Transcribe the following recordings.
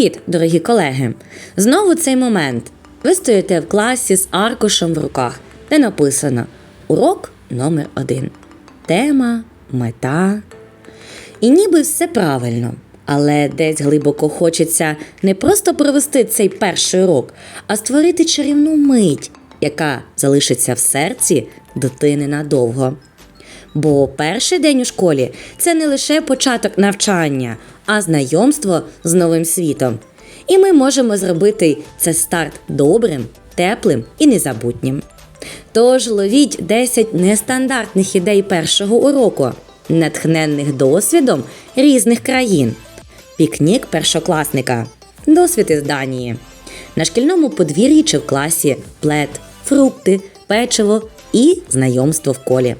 Привіт, дорогі колеги! Знову цей момент. Ви стоїте в класі з аркушем в руках, де написано Урок номер один. Тема, мета. І ніби все правильно, але десь глибоко хочеться не просто провести цей перший урок, а створити чарівну мить, яка залишиться в серці дитини надовго. Бо перший день у школі це не лише початок навчання, а знайомство з новим світом. І ми можемо зробити це старт добрим, теплим і незабутнім. Тож ловіть 10 нестандартних ідей першого уроку, натхненних досвідом різних країн. Пікнік першокласника, досвід із Данії. На шкільному подвір'ї чи в класі плед, фрукти, печиво і знайомство в колі.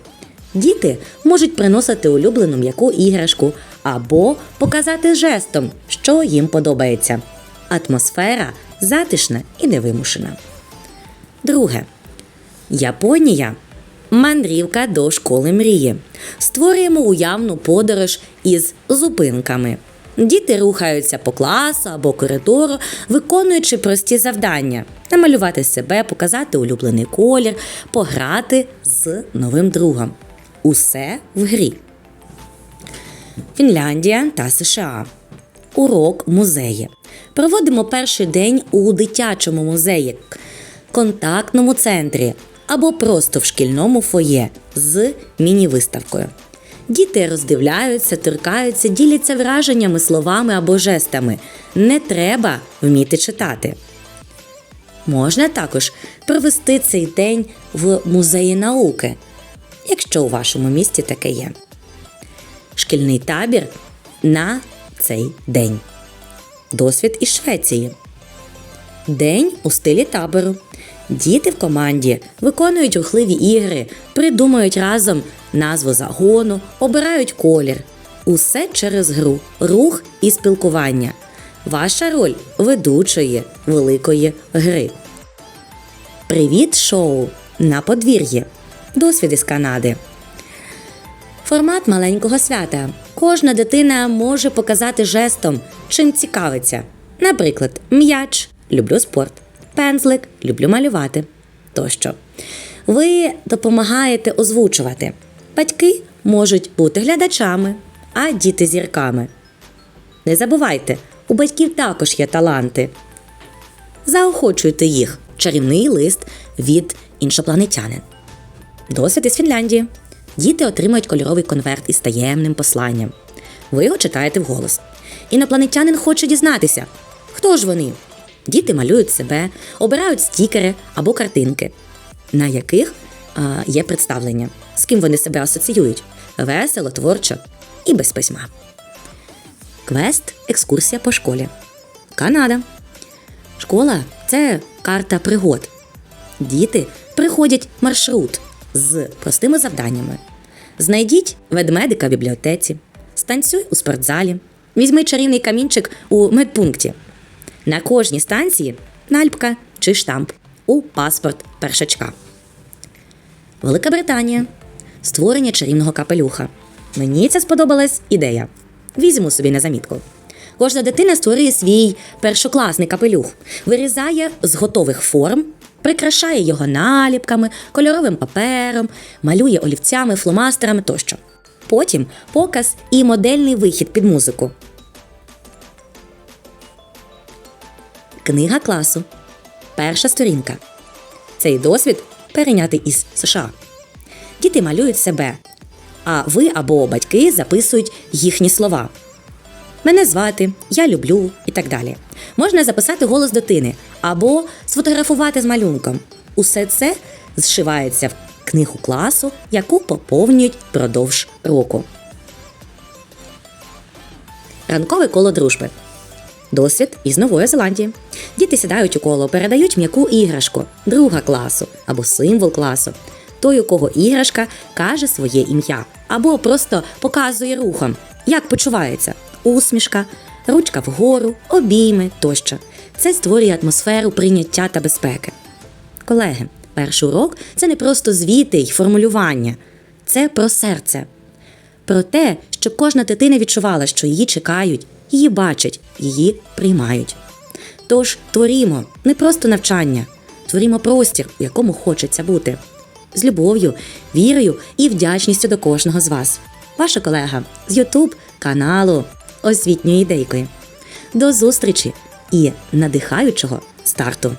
Діти можуть приносити улюблену м'яку іграшку або показати жестом, що їм подобається. Атмосфера затишна і невимушена. Друге. Японія. Мандрівка до школи мрії. Створюємо уявну подорож із зупинками. Діти рухаються по класу або коридору, виконуючи прості завдання: намалювати себе, показати улюблений колір, пограти з новим другом. Усе в грі. Фінляндія та США. Урок музеї. Проводимо перший день у дитячому музеї, контактному центрі або просто в шкільному фоє з міні-виставкою. Діти роздивляються, торкаються, діляться враженнями, словами або жестами. Не треба вміти читати. Можна також провести цей день в музеї науки, якщо у вашому місті таке є. Шкільний табір на цей день. Досвід із Швеції. День у стилі табору. Діти в команді виконують рухливі ігри, придумують разом назву загону, обирають колір. Усе через гру, рух і спілкування. Ваша роль ведучої великої гри. Привіт, шоу на подвір'ї. Досвід із Канади. Формат маленького свята. Кожна дитина може показати жестом, чим цікавиться. Наприклад, м'яч люблю спорт, пензлик люблю малювати тощо. Ви допомагаєте озвучувати. Батьки можуть бути глядачами, а діти зірками. Не забувайте, у батьків також є таланти. Заохочуйте їх. Чарівний лист від іншопланетянин. Досвід із Фінляндії. Діти отримують кольоровий конверт із таємним посланням. Ви його читаєте вголос. Інопланетянин хоче дізнатися, хто ж вони. Діти малюють себе, обирають стікери або картинки, на яких а, є представлення, з ким вони себе асоціюють весело, творчо і без письма. Квест екскурсія по школі. Канада. Школа це карта пригод. Діти приходять маршрут з простими завданнями. Знайдіть ведмедика в бібліотеці, станцюй у спортзалі, візьми чарівний камінчик у медпункті. На кожній станції нальпка чи штамп у паспорт першачка. Велика Британія. Створення чарівного капелюха. Мені ця сподобалась ідея. Візьму собі на замітку. Кожна дитина створює свій першокласний капелюх, вирізає з готових форм, прикрашає його наліпками, кольоровим папером, малює олівцями, фломастерами тощо. Потім показ і модельний вихід під музику. Книга класу. Перша сторінка. Цей досвід перейняти із США. Діти малюють себе, а ви або батьки записують їхні слова. Мене звати, я люблю і так далі. Можна записати голос дитини або сфотографувати з малюнком. Усе це зшивається в книгу класу, яку поповнюють впродовж року. Ранкове коло дружби. Досвід із Нової Зеландії. Діти сідають у коло, передають м'яку іграшку друга класу або символ класу. Той, у кого іграшка каже своє ім'я, або просто показує рухом, як почувається усмішка, ручка вгору, обійми тощо. Це створює атмосферу прийняття та безпеки. Колеги, перший урок це не просто звіти й формулювання, це про серце, про те, щоб кожна дитина відчувала, що її чекають її бачать, її приймають. Тож творімо не просто навчання, творімо простір, в якому хочеться бути. З любов'ю, вірою і вдячністю до кожного з вас. Ваша колега з Ютуб каналу Освітньої ідейки. До зустрічі і надихаючого старту!